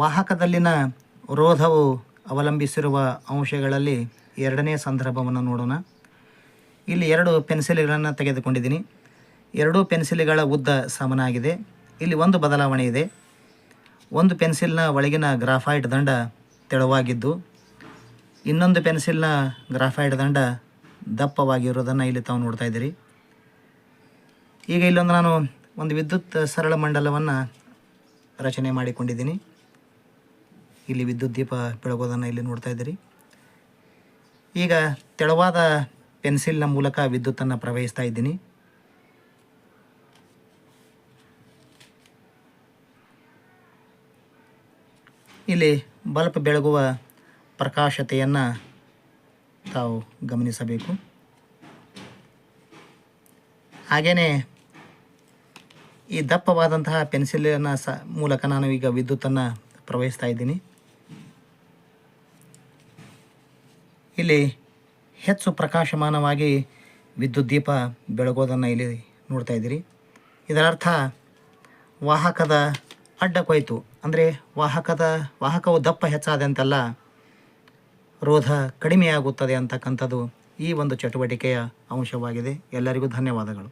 ವಾಹಕದಲ್ಲಿನ ರೋಧವು ಅವಲಂಬಿಸಿರುವ ಅಂಶಗಳಲ್ಲಿ ಎರಡನೇ ಸಂದರ್ಭವನ್ನು ನೋಡೋಣ. ಇಲ್ಲಿ ಎರಡು ಪೆನ್ಸಿಲ್ಗಳನ್ನು ತೆಗೆದುಕೊಂಡಿದ್ದೀನಿ. ಎರಡೂ ಪೆನ್ಸಿಲ್ಗಳ ಉದ್ದ ಸಮನಾಗಿದೆ. ಇಲ್ಲಿ ಒಂದು ಬದಲಾವಣೆ ಇದೆ. ಒಂದು ಪೆನ್ಸಿಲ್ನ ಒಳಗಿನ ಗ್ರಾಫೈಟ್ ದಂಡ ತೆಳುವಾಗಿದ್ದು, ಇನ್ನೊಂದು ಪೆನ್ಸಿಲ್ನ ಗ್ರಾಫೈಟ್ ದಂಡ ದಪ್ಪವಾಗಿರೋದನ್ನು ಇಲ್ಲಿ ತಾವು ನೋಡ್ತಾ ಇದ್ದೀರಿ. ಈಗ ಇಲ್ಲೊಂದು ನಾನು ಒಂದು ವಿದ್ಯುತ್ ಸರಳ ಮಂಡಲವನ್ನು ರಚನೆ ಮಾಡಿಕೊಂಡಿದ್ದೀನಿ. ಇಲ್ಲಿ ವಿದ್ಯುತ್ ದೀಪ ಬೆಳಗೋದನ್ನು ಇಲ್ಲಿ ನೋಡ್ತಾ ಇದ್ದೀರಿ. ಈಗ ತೆಳುವಾದ ಪೆನ್ಸಿಲ್ನ ಮೂಲಕ ವಿದ್ಯುತ್ತನ್ನು ಪ್ರವಹಿಸ್ತಾ ಇದ್ದೀನಿ. ಇಲ್ಲಿ ಬಲ್ಪ್ ಬೆಳಗುವ ಪ್ರಕಾಶತೆಯನ್ನು ತಾವು ಗಮನಿಸಬೇಕು. ಹಾಗೆಯೇ ಈ ದಪ್ಪವಾದಂತಹ ಪೆನ್ಸಿಲನ್ನು ಸ ಮೂಲಕ ನಾನು ಈಗ ವಿದ್ಯುತ್ತನ್ನು ಪ್ರವಹಿಸ್ತಾ ಇದ್ದೀನಿ. ಇಲ್ಲಿ ಹೆಚ್ಚು ಪ್ರಕಾಶಮಾನವಾಗಿ ವಿದ್ಯುತ್ ದೀಪ ಬೆಳಗೋದನ್ನು ಇಲ್ಲಿ ನೋಡ್ತಾ ಇದ್ದೀರಿ. ಇದರರ್ಥ ವಾಹಕದ ಅಡ್ಡ ಕೊಯ್ತು, ಅಂದರೆ ವಾಹಕದ ವಾಹಕವು ದಪ್ಪ ಹೆಚ್ಚಾದಂತೆಲ್ಲ ರೋಧ ಕಡಿಮೆಯಾಗುತ್ತದೆ ಅಂತಕ್ಕಂಥದ್ದು ಈ ಒಂದು ಚಟುವಟಿಕೆಯ ಅಂಶವಾಗಿದೆ. ಎಲ್ಲರಿಗೂ ಧನ್ಯವಾದಗಳು.